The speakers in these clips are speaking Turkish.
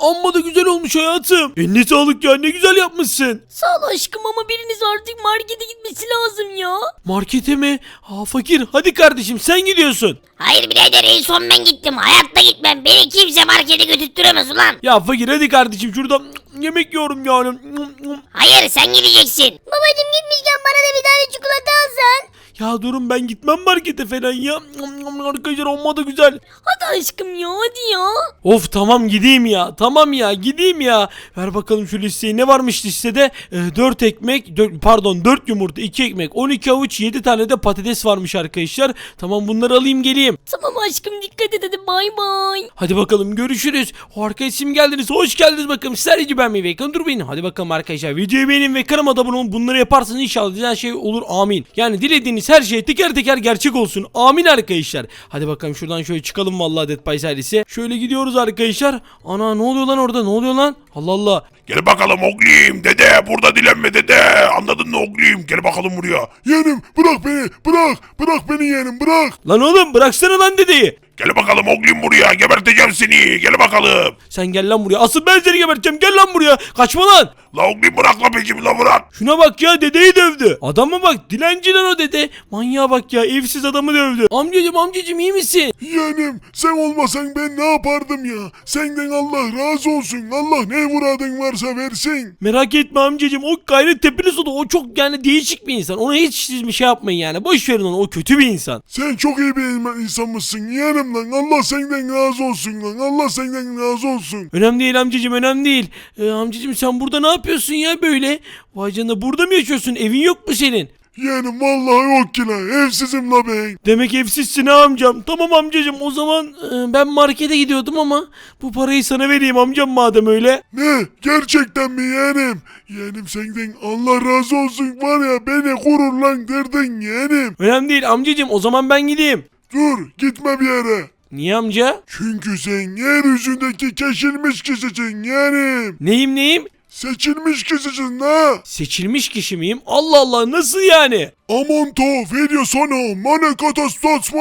Amma da güzel olmuş hayatım. Eline sağlık ya ne güzel yapmışsın. Sağ ol aşkım ama biriniz artık markete gitmesi lazım ya. Markete mi? Aa fakir hadi kardeşim sen gidiyorsun. Hayır birader en son ben gittim. Hayatta gitmem. Beni kimse markete götürtüremez ulan. Ya fakir hadi kardeşim şurada yemek yiyorum yani. Hayır sen gideceksin. Babacım gitmişken bana da bir tane çikolata alsan. Ya durun ben gitmem markete falan ya. Arkadaşlar amma da güzel. Hadi aşkım ya hadi ya. Of tamam gideyim ya. Tamam ya gideyim ya. Ver bakalım şu listeyi. Ne varmış listede? Ee, 4 ekmek, dört- pardon 4 yumurta, 2 ekmek, 12 avuç, 7 tane de patates varmış arkadaşlar. Tamam bunları alayım geleyim. Tamam aşkım dikkat et hadi bay bay. Hadi bakalım görüşürüz. O arkadaşım geldiniz. Hoş geldiniz bakalım. Sizler ben mi Vekan dur benim. Hadi bakalım arkadaşlar. Videoyu beğenin ve kanalıma abone olun. Bunları yaparsanız inşallah dilen şey olur. Amin. Yani dilediğiniz her şey teker teker gerçek olsun. Amin arkadaşlar. Hadi bakalım şuradan şöyle çıkalım vallahi Dead by Silence'e. Şöyle gidiyoruz arkadaşlar. Ana ne oluyor lan orada? Ne oluyor lan? Allah Allah. Gel bakalım oğlum dede burada dilenme dede anladın mı oğlum gel bakalım buraya. Yeğenim bırak beni bırak bırak beni yeğenim bırak. Lan oğlum bıraksana lan dedeyi. Gel bakalım oğlum buraya geberteceğim seni gel bakalım. Sen gel lan buraya. Asıl ben seni geberteceğim. Gel lan buraya. Kaçma lan. La oğlum bırak la peşimi la bırak. Şuna bak ya dedeyi dövdü. Adama bak dilenci lan o dede. Manyağa bak ya evsiz adamı dövdü. Amcacım amcacım iyi misin? Yeğenim sen olmasan ben ne yapardım ya. Senden Allah razı olsun Allah ne muradın varsa versin. Merak etme amcacım o gayret tepeli soda o çok yani değişik bir insan. Ona hiç siz bir şey yapmayın yani. Boş verin onu o kötü bir insan. Sen çok iyi bir insan mısın yeğenim lan Allah senden razı olsun lan Allah senden razı olsun. Önemli değil amcacım önemli değil. Ee, amcacım sen burada ne yapıyorsun ya böyle? Vay canına burada mı yaşıyorsun? Evin yok mu senin? Yeğenim vallahi yok ki la evsizim la ben. Demek evsizsin ha amcam. Tamam amcacım o zaman e, ben markete gidiyordum ama bu parayı sana vereyim amcam madem öyle. Ne? Gerçekten mi yeğenim? Yeğenim senden Allah razı olsun var ya beni gururlandırdın yeğenim. Önemli değil amcacım o zaman ben gideyim. Dur gitme bir yere. Niye amca? Çünkü sen yeryüzündeki keşilmiş kişisin yeğenim. Neyim neyim? Seçilmiş kişisin la. Seçilmiş kişi miyim? Allah Allah nasıl yani? Amonto video sonu mane katastrof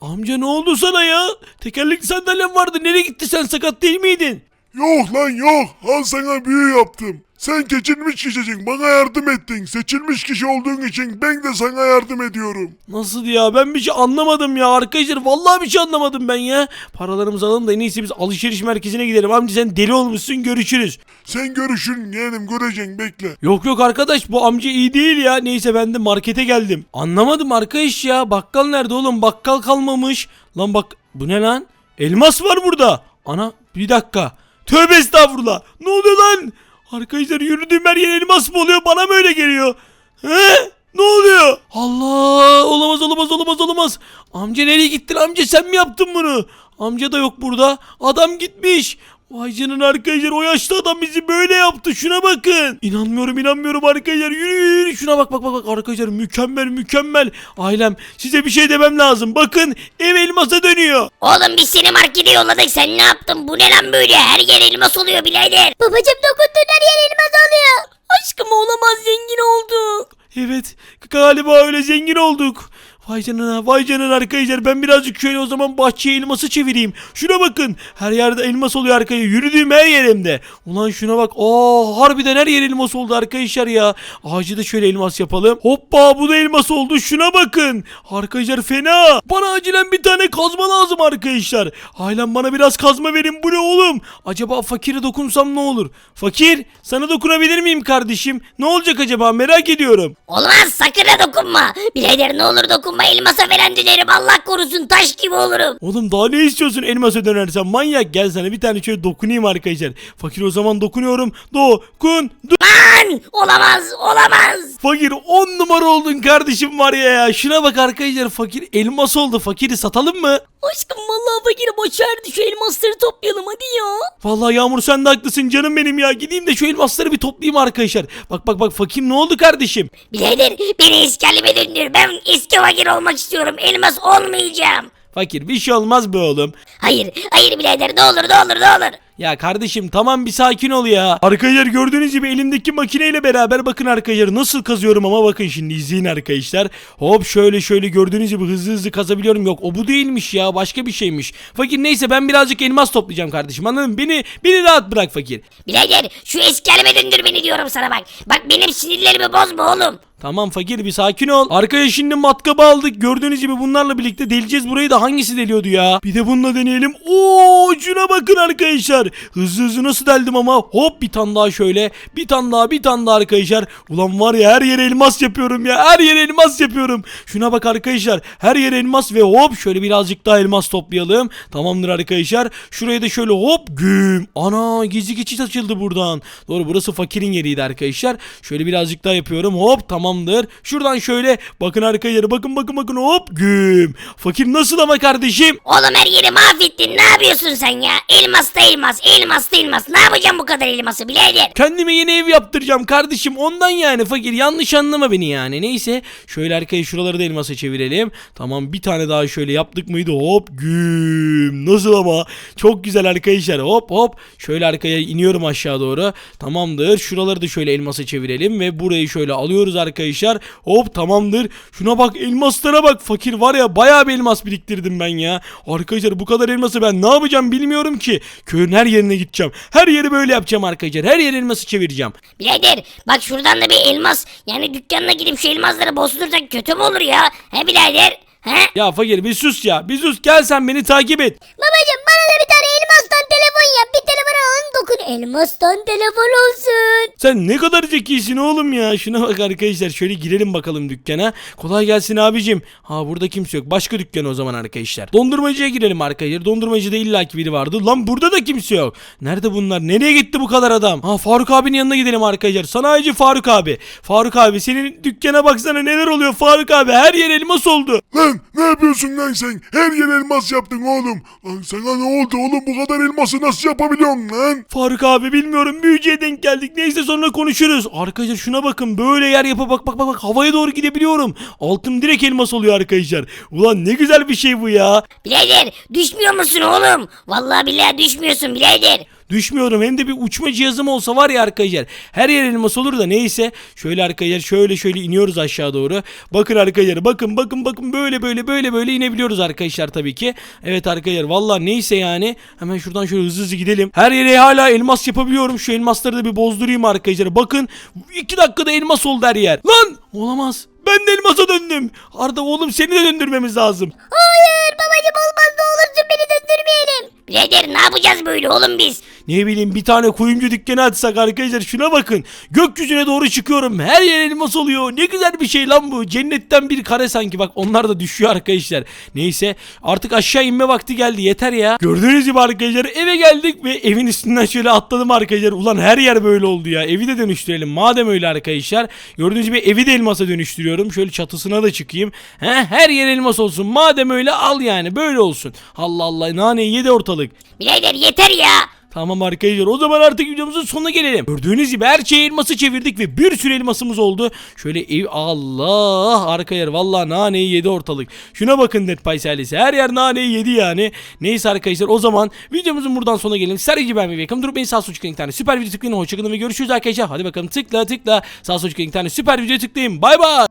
Amca ne oldu sana ya? Tekerlekli sandalyen vardı. Nereye gitti sen sakat değil miydin? Yok lan yok. Al sana büyü yaptım. Sen seçilmiş kişisin. Bana yardım ettin. Seçilmiş kişi olduğun için ben de sana yardım ediyorum. Nasıl ya? Ben bir şey anlamadım ya arkadaşlar. Vallahi bir şey anlamadım ben ya. Paralarımızı alalım da en iyisi biz alışveriş merkezine gidelim. Amca sen deli olmuşsun görüşürüz. Sen görüşün yeğenim göreceksin bekle. Yok yok arkadaş bu amca iyi değil ya. Neyse ben de markete geldim. Anlamadım arkadaş ya. Bakkal nerede oğlum? Bakkal kalmamış. Lan bak bu ne lan? Elmas var burada. Ana bir dakika. Tövbe estağfurullah. Ne oluyor lan? Arkadaşlar yürüdüğüm her yer elmas mı oluyor? Bana mı öyle geliyor? He? Ne oluyor? Allah! Olamaz olamaz olamaz olamaz. Amca nereye gittin amca sen mi yaptın bunu? Amca da yok burada. Adam gitmiş. Vay canına arkadaşlar o yaşlı adam bizi böyle yaptı şuna bakın. İnanmıyorum inanmıyorum arkadaşlar yürü yürü, yürü şuna bak bak bak bak arkadaşlar mükemmel mükemmel. Ailem size bir şey demem lazım bakın ev elmasa dönüyor. Oğlum biz seni markete yolladık. Sen ne yaptın? Bu ne lan böyle? Her yer elmas oluyor birader. Babacım dokundun her yer elmas oluyor. Aşkım olamaz zengin olduk. Evet galiba öyle zengin olduk. Vay canına vay canına arkadaşlar ben birazcık şöyle o zaman bahçeye elması çevireyim. Şuna bakın her yerde elmas oluyor arkadaşlar yürüdüğüm her yerimde. Ulan şuna bak aa harbiden her yer elmas oldu arkadaşlar ya. Ağacı da şöyle elmas yapalım. Hoppa bu da elmas oldu şuna bakın. Arkadaşlar fena. Bana acilen bir tane kazma lazım arkadaşlar. Ailem bana biraz kazma verin bu ne oğlum. Acaba fakire dokunsam ne olur? Fakir sana dokunabilir miyim kardeşim? Ne olacak acaba merak ediyorum. Olmaz sakın ha dokunma. Birader ne olur dokunma elmasa falan dönerim. Allah korusun taş gibi olurum. Oğlum daha ne istiyorsun elmasa dönersen manyak gel sana bir tane şöyle dokunayım arkadaşlar. Fakir o zaman dokunuyorum. Dokun. Do- Lan olamaz olamaz. fakir 10 numara oldun kardeşim var ya ya. Şuna bak arkadaşlar fakir elmas oldu. Fakiri satalım mı? Aşkım vallahi fakiri boşverdi şu elmasları toplayalım hadi ya. Vallahi Yağmur sen de haklısın canım benim ya. Gideyim de şu elmasları bir toplayayım arkadaşlar. Bak bak bak fakir ne oldu kardeşim? Birader beni eski halime döndür. Ben eski fakir olmak istiyorum. Elmas olmayacağım. Fakir bir şey olmaz be oğlum. Hayır hayır birader ne olur ne olur ne olur. Ya kardeşim tamam bir sakin ol ya. Arkadaşlar gördüğünüz gibi elimdeki makineyle beraber bakın arkadaşlar nasıl kazıyorum ama bakın şimdi izleyin arkadaşlar. Hop şöyle şöyle gördüğünüz gibi hızlı hızlı kazabiliyorum. Yok o bu değilmiş ya başka bir şeymiş. Fakir neyse ben birazcık elmas toplayacağım kardeşim anladın mı? Beni, beni rahat bırak fakir. Birader şu eski halime döndür beni diyorum sana bak. Bak benim sinirlerimi bozma oğlum. Tamam fakir bir sakin ol. Arkaya şimdi matkabı aldık. Gördüğünüz gibi bunlarla birlikte deleceğiz burayı da hangisi deliyordu ya? Bir de bununla deneyelim. Oo şuna bakın arkadaşlar. Hızlı hızlı nasıl deldim ama. Hop bir tane daha şöyle. Bir tane daha bir tane daha arkadaşlar. Ulan var ya her yere elmas yapıyorum ya. Her yere elmas yapıyorum. Şuna bak arkadaşlar. Her yere elmas ve hop şöyle birazcık daha elmas toplayalım. Tamamdır arkadaşlar. Şuraya da şöyle hop güm. Ana gizli geçit açıldı buradan. Doğru burası fakirin yeriydi arkadaşlar. Şöyle birazcık daha yapıyorum. Hop tamamdır. Şuradan şöyle bakın arkadaşlar bakın bakın bakın hop güm. Fakir nasıl ama kardeşim? Oğlum her yeri mahvettin ne yapıyorsun sen ya? Elmas da elmas elmas da elmas. Ne yapacağım bu kadar elması birader? Kendime yeni ev yaptıracağım kardeşim. Ondan yani fakir. Yanlış anlama beni yani. Neyse. Şöyle arkaya şuraları da elmasa çevirelim. Tamam bir tane daha şöyle yaptık mıydı? Hop güm. Nasıl ama? Çok güzel arkadaşlar. Hop hop. Şöyle arkaya iniyorum aşağı doğru. Tamamdır. Şuraları da şöyle elmasa çevirelim ve burayı şöyle alıyoruz arkadaşlar. Hop tamamdır. Şuna bak elmaslara bak. Fakir var ya bayağı bir elmas biriktirdim ben ya. Arkadaşlar bu kadar elması ben ne yapacağım bilmiyorum ki. Köyün her yerine gideceğim. Her yeri böyle yapacağım arkadaşlar. Her yer elması çevireceğim. Birader bak şuradan da bir elmas. Yani dükkanına gidip şu elmasları bozdursak kötü mü olur ya? He birader? He? Ya fakir bir sus ya. Bir sus gel sen beni takip et. Babacım bana da bir tane elmastan telefon yap. Bir telefon alın dokun. Elmastan telefon olsun. Sen ne kadar zekisin oğlum ya. Şuna bak arkadaşlar. Şöyle girelim bakalım dükkana. Kolay gelsin abicim. Ha burada kimse yok. Başka dükkan o zaman arkadaşlar. Dondurmacıya girelim arkadaşlar. Dondurmacıda illaki biri vardı. Lan burada da kimse yok. Nerede bunlar? Nereye gitti bu kadar adam? Ha Faruk abinin yanına gidelim arkadaşlar. Sanayici Faruk abi. Faruk abi senin dükkana baksana neler oluyor Faruk abi. Her yer elmas oldu. Lan ne yapıyorsun lan sen? Her yer elmas yaptın oğlum. Lan sana ne oldu oğlum bu kadar elması nasıl yapabiliyorsun lan? Faruk abi bilmiyorum büyücüye denk geldik. Neyse sonra konuşuruz. Arkadaşlar şuna bakın böyle yer yapıp bak bak bak bak havaya doğru gidebiliyorum. Altım direkt elmas oluyor arkadaşlar. Ulan ne güzel bir şey bu ya. Birader düşmüyor musun oğlum? Vallahi billahi düşmüyorsun birader. Düşmüyorum hem de bir uçma cihazım olsa var ya arkadaşlar. Her yer elmas olur da neyse. Şöyle arkadaşlar şöyle şöyle iniyoruz aşağı doğru. Bakın arkadaşlar bakın bakın bakın böyle böyle böyle böyle inebiliyoruz arkadaşlar tabii ki. Evet arkadaşlar vallahi neyse yani. Hemen şuradan şöyle hızlı hızlı gidelim. Her yere hala elmas yapabiliyorum. Şu elmasları da bir bozdurayım arkadaşlar. Bakın 2 dakikada elmas oldu her yer. Lan olamaz. Ben de elmasa döndüm. Arda oğlum seni de döndürmemiz lazım. Hayır babacım olmaz ne olursun beni döndürmeyelim. Birader ne yapacağız böyle oğlum biz? Ne bileyim bir tane kuyumcu dükkanı açsak arkadaşlar şuna bakın. Gökyüzüne doğru çıkıyorum. Her yer elmas oluyor. Ne güzel bir şey lan bu. Cennetten bir kare sanki. Bak onlar da düşüyor arkadaşlar. Neyse artık aşağı inme vakti geldi. Yeter ya. Gördüğünüz gibi arkadaşlar eve geldik ve evin üstünden şöyle atladım arkadaşlar. Ulan her yer böyle oldu ya. Evi de dönüştürelim. Madem öyle arkadaşlar. Gördüğünüz gibi evi de elmasa dönüştürüyorum. Şöyle çatısına da çıkayım. He, her yer elmas olsun. Madem öyle al yani. Böyle olsun. Allah Allah naneyi yedi ortalık. Birader yeter ya. Tamam arkadaşlar o zaman artık videomuzun sonuna gelelim. Gördüğünüz gibi her şeyi elması çevirdik ve bir sürü elmasımız oldu. Şöyle ev Allah arka yer vallahi naneyi yedi ortalık. Şuna bakın Dead Pies ailesi her yer naneyi yedi yani. Neyse arkadaşlar o zaman videomuzun buradan sonuna gelelim. Sergi ben yakın durup beni sağ sol çıkan tane süper video tıklayın. Hoşçakalın ve görüşürüz arkadaşlar. Hadi bakalım tıkla tıkla sağ sol çıkan tane süper video tıklayın. Bay bay.